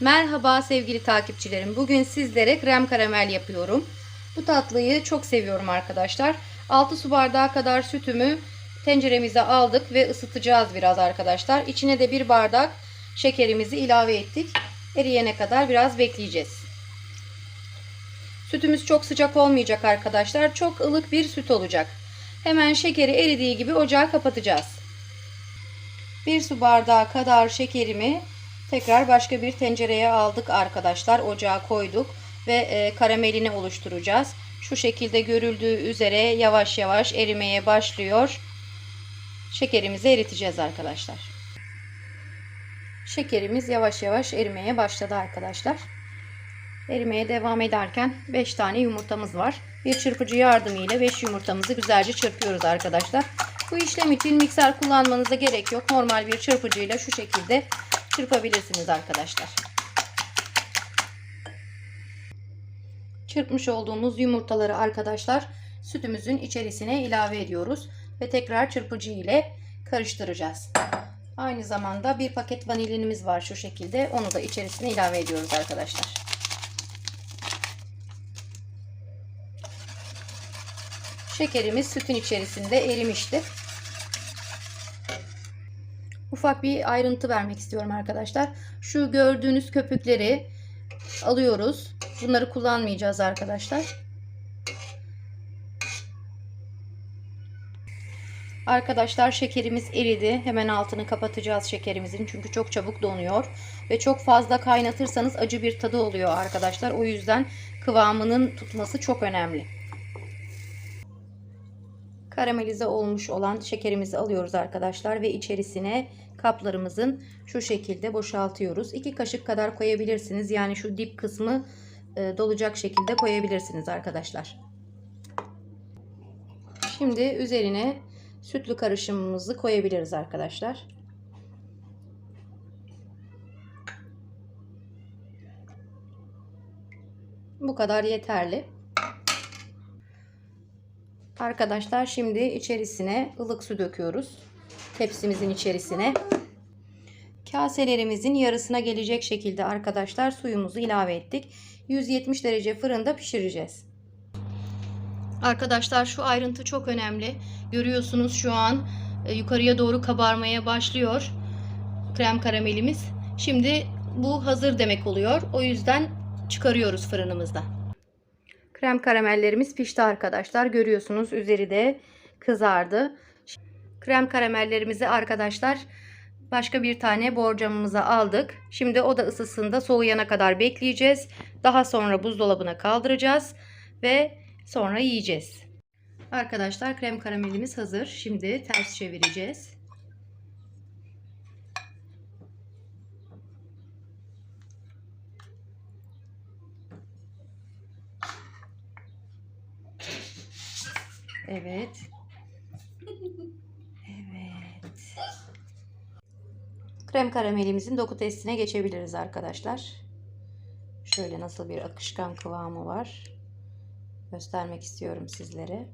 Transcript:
Merhaba sevgili takipçilerim. Bugün sizlere krem karamel yapıyorum. Bu tatlıyı çok seviyorum arkadaşlar. 6 su bardağı kadar sütümü tenceremize aldık ve ısıtacağız biraz arkadaşlar. İçine de bir bardak şekerimizi ilave ettik. Eriyene kadar biraz bekleyeceğiz. Sütümüz çok sıcak olmayacak arkadaşlar. Çok ılık bir süt olacak. Hemen şekeri eridiği gibi ocağı kapatacağız. Bir su bardağı kadar şekerimi tekrar başka bir tencereye aldık arkadaşlar. Ocağa koyduk ve e, karamelini oluşturacağız. Şu şekilde görüldüğü üzere yavaş yavaş erimeye başlıyor. Şekerimizi eriteceğiz arkadaşlar. Şekerimiz yavaş yavaş erimeye başladı arkadaşlar. Erimeye devam ederken 5 tane yumurtamız var. Bir çırpıcı yardımıyla 5 yumurtamızı güzelce çırpıyoruz arkadaşlar. Bu işlem için mikser kullanmanıza gerek yok. Normal bir çırpıcıyla şu şekilde çırpabilirsiniz arkadaşlar. Çırpmış olduğumuz yumurtaları arkadaşlar sütümüzün içerisine ilave ediyoruz ve tekrar çırpıcı ile karıştıracağız. Aynı zamanda bir paket vanilinimiz var şu şekilde. Onu da içerisine ilave ediyoruz arkadaşlar. Şekerimiz sütün içerisinde erimişti. Ufak bir ayrıntı vermek istiyorum arkadaşlar. Şu gördüğünüz köpükleri alıyoruz. Bunları kullanmayacağız arkadaşlar. Arkadaşlar şekerimiz eridi. Hemen altını kapatacağız şekerimizin. Çünkü çok çabuk donuyor. Ve çok fazla kaynatırsanız acı bir tadı oluyor arkadaşlar. O yüzden kıvamının tutması çok önemli. Karamelize olmuş olan şekerimizi alıyoruz arkadaşlar. Ve içerisine kaplarımızın şu şekilde boşaltıyoruz. 2 kaşık kadar koyabilirsiniz. Yani şu dip kısmı e, dolacak şekilde koyabilirsiniz arkadaşlar. Şimdi üzerine sütlü karışımımızı koyabiliriz arkadaşlar. Bu kadar yeterli. Arkadaşlar şimdi içerisine ılık su döküyoruz. Tepsimizin içerisine. Kaselerimizin yarısına gelecek şekilde arkadaşlar suyumuzu ilave ettik. 170 derece fırında pişireceğiz. Arkadaşlar şu ayrıntı çok önemli. Görüyorsunuz şu an e, yukarıya doğru kabarmaya başlıyor krem karamelimiz. Şimdi bu hazır demek oluyor. O yüzden çıkarıyoruz fırınımızda. Krem karamellerimiz pişti arkadaşlar. Görüyorsunuz üzeri de kızardı. Krem karamellerimizi arkadaşlar başka bir tane borcamımıza aldık. Şimdi o da ısısında soğuyana kadar bekleyeceğiz. Daha sonra buzdolabına kaldıracağız ve sonra yiyeceğiz. Arkadaşlar krem karamelimiz hazır. Şimdi ters çevireceğiz. Evet. Evet. Krem karamelimizin doku testine geçebiliriz arkadaşlar. Şöyle nasıl bir akışkan kıvamı var. Göstermek istiyorum sizlere.